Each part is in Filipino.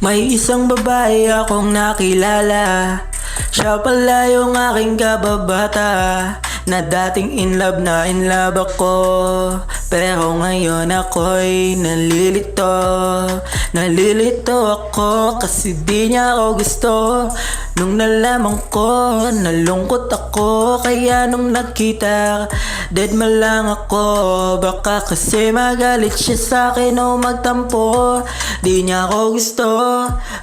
May isang babae akong nakilala. Siya pala yung aking kababata Na dating in love na in love ako. Pero ngayon ako'y nalilito Nalilito ako kasi di niya ako gusto Nung nalaman ko, nalungkot ako Kaya nung nakita, dead ma lang ako. Baka kasi magalit siya sa akin o magtampo. Di niya ako gusto,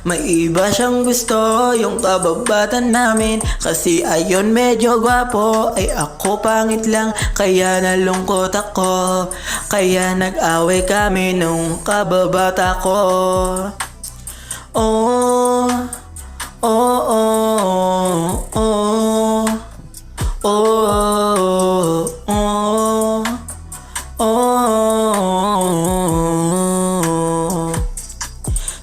may iba siyang gusto. Yung kababatan namin Kasi ayon medyo gwapo. Ay ako pangit lang, kaya nalungkot ako. Kaya nag-away kami nung kababata ko oh, oh, oh.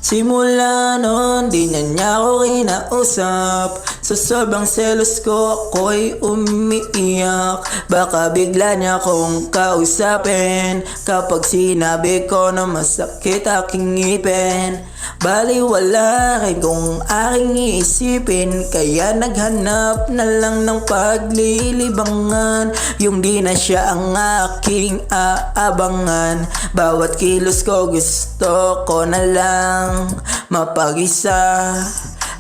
Simula noon, di na niya ako kinausap Sa sobrang selos ko, ako'y umiiyak. Baka bigla niya akong kausapin. Kapag sinabi ko na masakit aking ngipin Bali wala rin kung aking iisipin. Kaya naghanap na lang ng paglilibangan. Yung di na siya ang aking aabangan. Bawat kilos ko gusto ko na lang Mapag-isa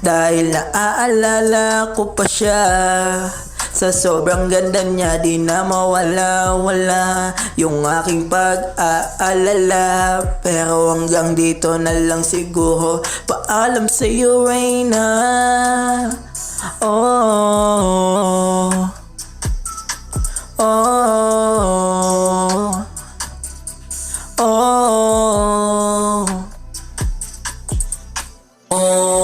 Dahil naaalala ko pa siya. Sa sobrang ganda niya di na mawala-wala Yung aking pag-aalala. Pero hanggang dito na lang siguro Paalam sa'yo Reyna. Oh. Oh. Oh. Oh. No